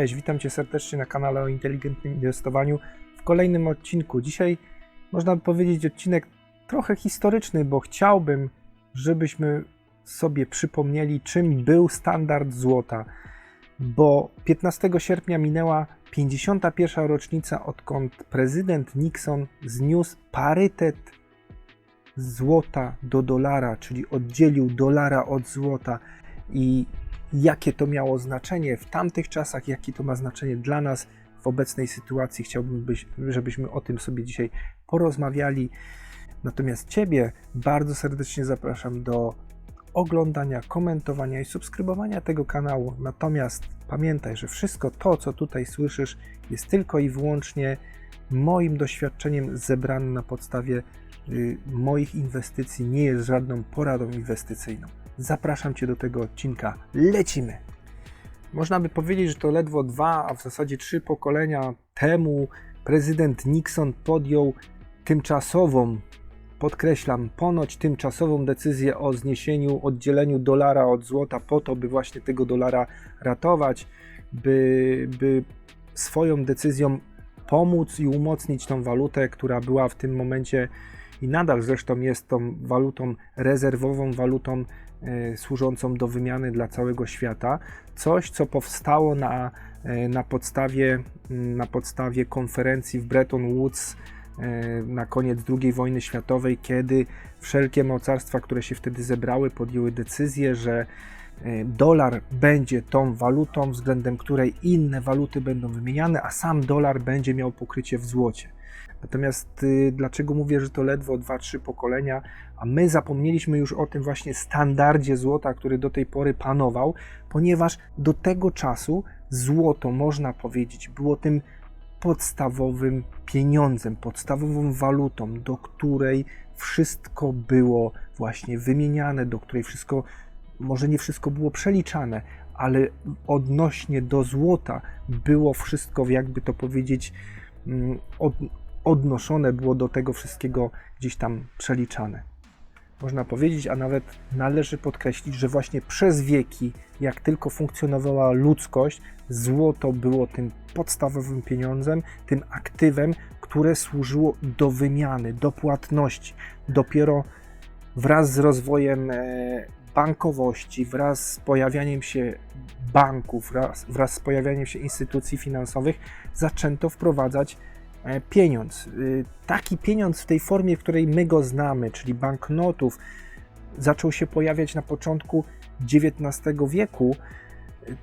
Cześć, witam Cię serdecznie na kanale o inteligentnym inwestowaniu w kolejnym odcinku. Dzisiaj można by powiedzieć odcinek trochę historyczny, bo chciałbym, żebyśmy sobie przypomnieli, czym był standard złota, bo 15 sierpnia minęła 51. rocznica, odkąd prezydent Nixon zniósł parytet złota do dolara, czyli oddzielił dolara od złota i jakie to miało znaczenie w tamtych czasach, jakie to ma znaczenie dla nas w obecnej sytuacji. Chciałbym, byś, żebyśmy o tym sobie dzisiaj porozmawiali. Natomiast Ciebie bardzo serdecznie zapraszam do oglądania, komentowania i subskrybowania tego kanału. Natomiast pamiętaj, że wszystko to, co tutaj słyszysz, jest tylko i wyłącznie moim doświadczeniem zebrane na podstawie y, moich inwestycji, nie jest żadną poradą inwestycyjną. Zapraszam Cię do tego odcinka. Lecimy! Można by powiedzieć, że to ledwo dwa, a w zasadzie trzy pokolenia temu prezydent Nixon podjął tymczasową, podkreślam, ponoć tymczasową decyzję o zniesieniu, oddzieleniu dolara od złota po to, by właśnie tego dolara ratować, by, by swoją decyzją pomóc i umocnić tą walutę, która była w tym momencie i nadal zresztą jest tą walutą rezerwową, walutą służącą do wymiany dla całego świata. Coś, co powstało na, e, na, podstawie, mm, na podstawie konferencji w Bretton Woods e, na koniec II wojny światowej, kiedy wszelkie mocarstwa, które się wtedy zebrały, podjęły decyzję, że dolar będzie tą walutą, względem której inne waluty będą wymieniane, a sam dolar będzie miał pokrycie w złocie. Natomiast y, dlaczego mówię, że to ledwo 2-3 pokolenia, a my zapomnieliśmy już o tym właśnie standardzie złota, który do tej pory panował, ponieważ do tego czasu złoto, można powiedzieć, było tym podstawowym pieniądzem, podstawową walutą, do której wszystko było właśnie wymieniane, do której wszystko, może nie wszystko było przeliczane, ale odnośnie do złota było wszystko, jakby to powiedzieć, mm, od, odnoszone było do tego wszystkiego gdzieś tam przeliczane. Można powiedzieć, a nawet należy podkreślić, że właśnie przez wieki, jak tylko funkcjonowała ludzkość, złoto było tym podstawowym pieniądzem, tym aktywem, które służyło do wymiany, do płatności. Dopiero wraz z rozwojem e, bankowości, wraz z pojawianiem się banków, wraz, wraz z pojawianiem się instytucji finansowych, zaczęto wprowadzać E, pieniądz. Y, taki pieniądz w tej formie, w której my go znamy, czyli banknotów, zaczął się pojawiać na początku XIX wieku.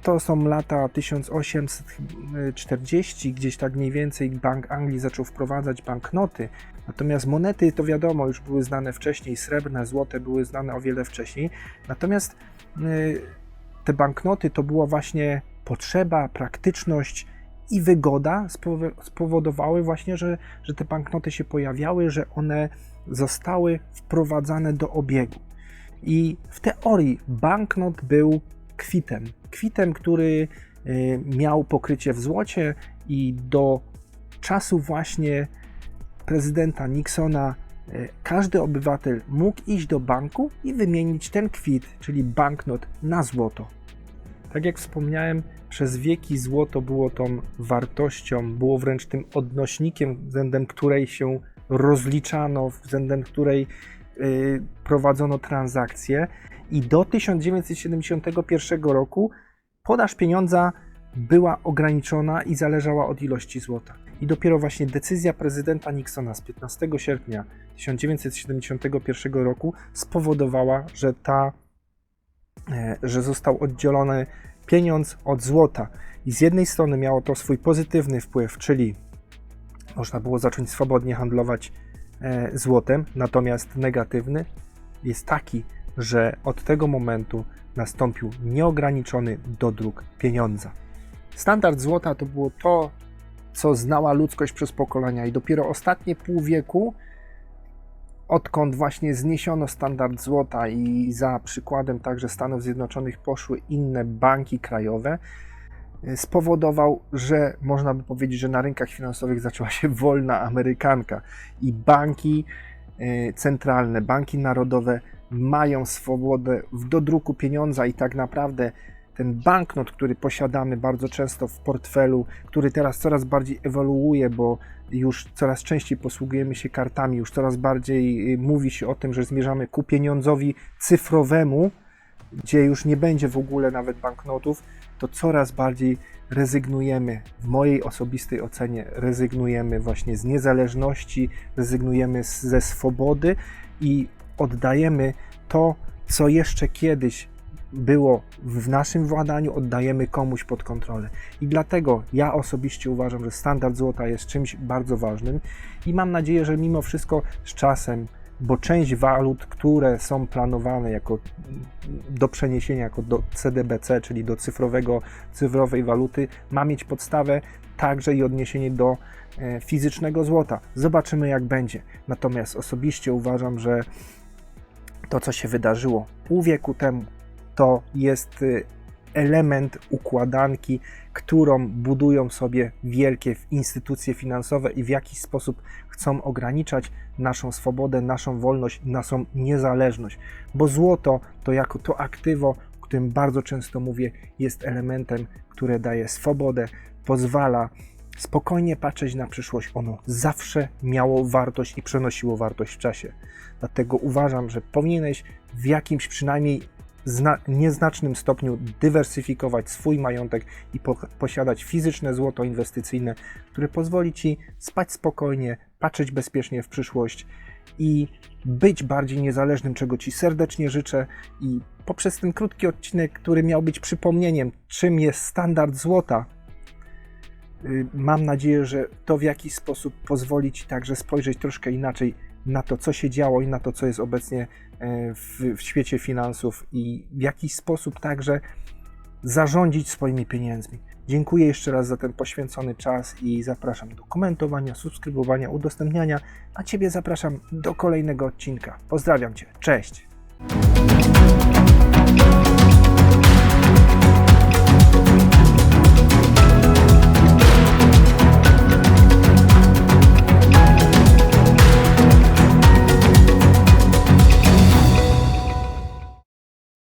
To są lata 1840, gdzieś tak mniej więcej Bank Anglii zaczął wprowadzać banknoty. Natomiast monety to wiadomo, już były znane wcześniej, srebrne, złote były znane o wiele wcześniej. Natomiast y, te banknoty to była właśnie potrzeba, praktyczność, i wygoda spowodowały właśnie, że, że te banknoty się pojawiały, że one zostały wprowadzane do obiegu. I w teorii banknot był kwitem. Kwitem, który y, miał pokrycie w złocie i do czasu właśnie prezydenta Nixona y, każdy obywatel mógł iść do banku i wymienić ten kwit, czyli banknot, na złoto. Tak jak wspomniałem, przez wieki złoto było tą wartością, było wręcz tym odnośnikiem, względem której się rozliczano, względem której y, prowadzono transakcje. I do 1971 roku podaż pieniądza była ograniczona i zależała od ilości złota. I dopiero właśnie decyzja prezydenta Nixona z 15 sierpnia 1971 roku spowodowała, że ta E, że został oddzielony pieniądz od złota. I z jednej strony miało to swój pozytywny wpływ, czyli można było zacząć swobodnie handlować e, złotem, natomiast negatywny jest taki, że od tego momentu nastąpił nieograniczony dodruk pieniądza. Standard złota to było to, co znała ludzkość przez pokolenia, i dopiero ostatnie pół wieku odkąd właśnie zniesiono standard złota i za przykładem także Stanów Zjednoczonych poszły inne banki krajowe, y, spowodował, że można by powiedzieć, że na rynkach finansowych zaczęła się wolna amerykanka i banki y, centralne, banki narodowe mają swobodę w dodruku pieniądza i tak naprawdę ten banknot, który posiadamy bardzo często w portfelu, który teraz coraz bardziej ewoluuje, bo już coraz częściej posługujemy się kartami, już coraz bardziej y, mówi się o tym, że zmierzamy ku pieniądzowi cyfrowemu, gdzie już nie będzie w ogóle nawet banknotów, to coraz bardziej rezygnujemy, w mojej osobistej ocenie, rezygnujemy właśnie z niezależności, rezygnujemy ze swobody i oddajemy to, co jeszcze kiedyś było w naszym władaniu, oddajemy komuś pod kontrolę. I dlatego ja osobiście uważam, że standard złota jest czymś bardzo ważnym i mam nadzieję, że mimo wszystko z czasem, bo część walut, które są planowane jako do przeniesienia jako do CDBC, czyli do cyfrowego, cyfrowej waluty, ma mieć podstawę także i odniesienie do e, fizycznego złota. Zobaczymy jak będzie. Natomiast osobiście uważam, że to, co się wydarzyło pół wieku temu, to jest y, element układanki, którą budują sobie wielkie instytucje finansowe i w jakiś sposób chcą ograniczać naszą swobodę, naszą wolność, naszą niezależność. Bo złoto to jako to aktywo, o którym bardzo często mówię, jest elementem, które daje swobodę, pozwala spokojnie patrzeć na przyszłość. Ono zawsze miało wartość i przenosiło wartość w czasie. Dlatego uważam, że powinieneś w jakimś przynajmniej zna- nieznacznym stopniu dywersyfikować swój majątek i po- posiadać fizyczne złoto inwestycyjne, które pozwoli ci spać spokojnie, patrzeć bezpiecznie w przyszłość i być bardziej niezależnym, czego ci serdecznie życzę. I poprzez ten krótki odcinek, który miał być przypomnieniem, czym jest standard złota, y, mam nadzieję, że to w jakiś sposób pozwoli ci także spojrzeć troszkę inaczej na to, co się działo i na to, co jest obecnie w, w świecie finansów i w jakiś sposób także zarządzić swoimi pieniędzmi. Dziękuję jeszcze raz za ten poświęcony czas i zapraszam do komentowania, subskrybowania, udostępniania, a Ciebie zapraszam do kolejnego odcinka. Pozdrawiam Cię. Cześć!